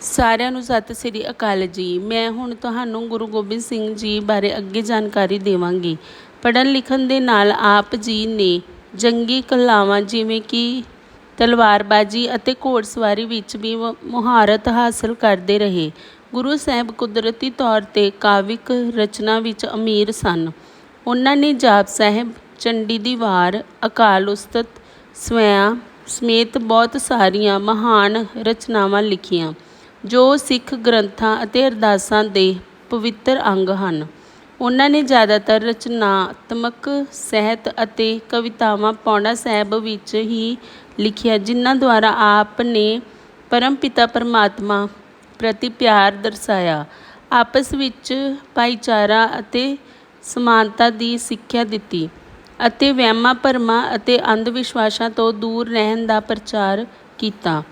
ਸਾਰਿਆਂ ਨੂੰ ਸਤਿ ਸ੍ਰੀ ਅਕਾਲ ਜੀ। ਮੈਂ ਹੁਣ ਤੁਹਾਨੂੰ ਗੁਰੂ ਗੋਬਿੰਦ ਸਿੰਘ ਜੀ ਬਾਰੇ ਅੱਗੇ ਜਾਣਕਾਰੀ ਦੇਵਾਂਗੀ। ਪੜ੍ਹਨ ਲਿਖਣ ਦੇ ਨਾਲ ਆਪ ਜੀ ਨੇ ਜੰਗੀ ਕਲਾਵਾਂ ਜਿਵੇਂ ਕਿ ਤਲਵਾਰਬਾਜ਼ੀ ਅਤੇ ਘੋੜਸਵਾਰੀ ਵਿੱਚ ਵੀ ਮੁਹਾਰਤ ਹਾਸਲ ਕਰਦੇ ਰਹੇ। ਗੁਰੂ ਸਾਹਿਬ ਕੁਦਰਤੀ ਤੌਰ ਤੇ ਕਾਵਿਕ ਰਚਨਾ ਵਿੱਚ ਅਮੀਰ ਸਨ। ਉਹਨਾਂ ਨੇ ਜਾਪ ਸਾਹਿਬ, ਚੰਡੀ ਦੀ ਵਾਰ, ਅਕਾਲ ਉਸਤਤ, ਸਵੈਆਂ ਸਮੇਤ ਬਹੁਤ ਸਾਰੀਆਂ ਮਹਾਨ ਰਚਨਾਵਾਂ ਲਿਖੀਆਂ। ਜੋ ਸਿੱਖ ਗ੍ਰੰਥਾਂ ਅਤੇ ਅਰਦਾਸਾਂ ਦੇ ਪਵਿੱਤਰ ਅੰਗ ਹਨ। ਉਹਨਾਂ ਨੇ ਜ਼ਿਆਦਾਤਰ ਰਚਨਾਤਮਕ ਸਾਹਿਤ ਅਤੇ ਕਵਿਤਾਵਾਂ ਪੌਂਡਾ ਸਾਹਿਬ ਵਿੱਚ ਹੀ ਲਿਖੀਆਂ, ਜਿਨ੍ਹਾਂ ਦੁਆਰਾ ਆਪ ਨੇ ਪਰਮਪਿਤਾ ਪਰਮਾਤਮਾ ਪ੍ਰਤੀ ਪਿਆਰ ਦਰਸਾਇਆ। ਆਪਸ ਵਿੱਚ ਭਾਈਚਾਰਾ ਅਤੇ ਸਮਾਨਤਾ ਦੀ ਸਿੱਖਿਆ ਦਿੱਤੀ ਅਤੇ ਵਹਿਮਾਂ ਭਰਮਾਂ ਅਤੇ ਅੰਧ ਵਿਸ਼ਵਾਸਾਂ ਤੋਂ ਦੂਰ ਰਹਿਣ ਦਾ ਪ੍ਰਚਾਰ ਕੀਤਾ।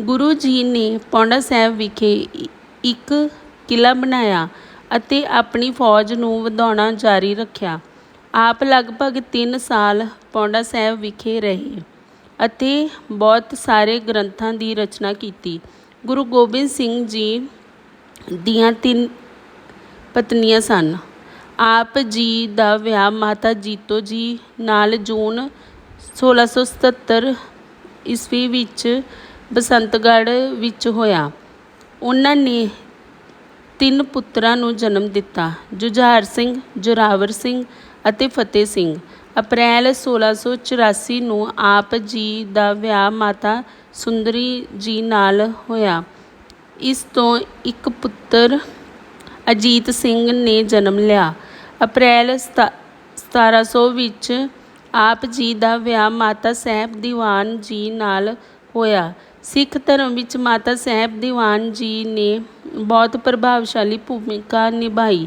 ਗੁਰੂ ਜੀ ਨੇ ਪੌਂਡਾ ਸਾਹਿਬ ਵਿਖੇ ਇੱਕ ਕਿਲ੍ਹਾ ਬਣਾਇਆ ਅਤੇ ਆਪਣੀ ਫੌਜ ਨੂੰ ਵਧਾਉਣਾ ਜਾਰੀ ਰੱਖਿਆ। ਆਪ ਲਗਭਗ 3 ਸਾਲ ਪੌਂਡਾ ਸਾਹਿਬ ਵਿਖੇ ਰਹੇ ਅਤੇ ਬਹੁਤ ਸਾਰੇ ਗ੍ਰੰਥਾਂ ਦੀ ਰਚਨਾ ਕੀਤੀ। ਗੁਰੂ ਗੋਬਿੰਦ ਸਿੰਘ ਜੀ ਦੀਆਂ ਤਿੰਨ ਪਤਨੀਆਂ ਸਨ। ਆਪ ਜੀ ਦਾ ਵਿਆਹ ਮਾਤਾ ਜੀਤੋ ਜੀ ਨਾਲ ਜੂਨ 1677 ਈਸਵੀ ਵਿੱਚ ਬਸੰਤਗੜ੍ਹ ਵਿੱਚ ਹੋਇਆ। ਉਹਨਾਂ ਨੇ ਤਿੰਨ ਪੁੱਤਰਾਂ ਨੂੰ ਜਨਮ ਦਿੱਤਾ। ਜੁਝਾਰ ਸਿੰਘ, ਜੋਰਾਵਰ ਸਿੰਘ ਅਤੇ ਫਤਿਹ ਸਿੰਘ। ਅਪ੍ਰੈਲ 1684 ਨੂੰ ਆਪ ਜੀ ਦਾ ਵਿਆਹ ਮਾਤਾ ਸੁੰਦਰੀ ਜੀ ਨਾਲ ਹੋਇਆ। ਇਸ ਤੋਂ ਇੱਕ ਪੁੱਤਰ ਅਜੀਤ ਸਿੰਘ ਨੇ ਜਨਮ ਲਿਆ। ਅਪ੍ਰੈਲ ਸਤਾ- 1700 ਵਿੱਚ ਆਪ ਜੀ ਦਾ ਵਿਆਹ ਮਾਤਾ ਸਾਹਿਬ ਦੀਵਾਨ ਜੀ ਨਾਲ ਹੋਇਆ। ਸਿੱਖ ਧਰਮ ਵਿੱਚ ਮਾਤਾ ਸਾਹਿਬ ਦੀਵਾਨ ਜੀ ਨੇ ਬਹੁਤ ਪ੍ਰਭਾਵਸ਼ਾਲੀ ਭੂਮਿਕਾ ਨਿਭਾਈ।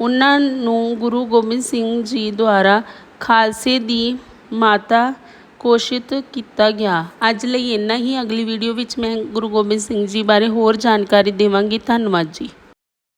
ਉਹਨਾਂ ਨੂੰ ਗੁਰੂ ਗੋਬਿੰਦ ਸਿੰਘ ਜੀ ਦੁਆਰਾ ਖਾਲਸੇ ਦੀ ਮਾਤਾ ਘੋਸ਼ਿਤ ਕੀਤਾ ਗਿਆ। ਅੱਜ ਲਈ ਇੰਨਾ ਹੀ। ਅਗਲੀ ਵੀਡੀਓ ਵਿੱਚ ਮੈਂ ਗੁਰੂ ਗੋਬਿੰਦ ਸਿੰਘ ਜੀ ਬਾਰੇ ਹੋਰ ਜਾਣਕਾਰੀ ਦੇਵਾਂਗੀ। ਧੰਨਵਾਦ ਜੀ।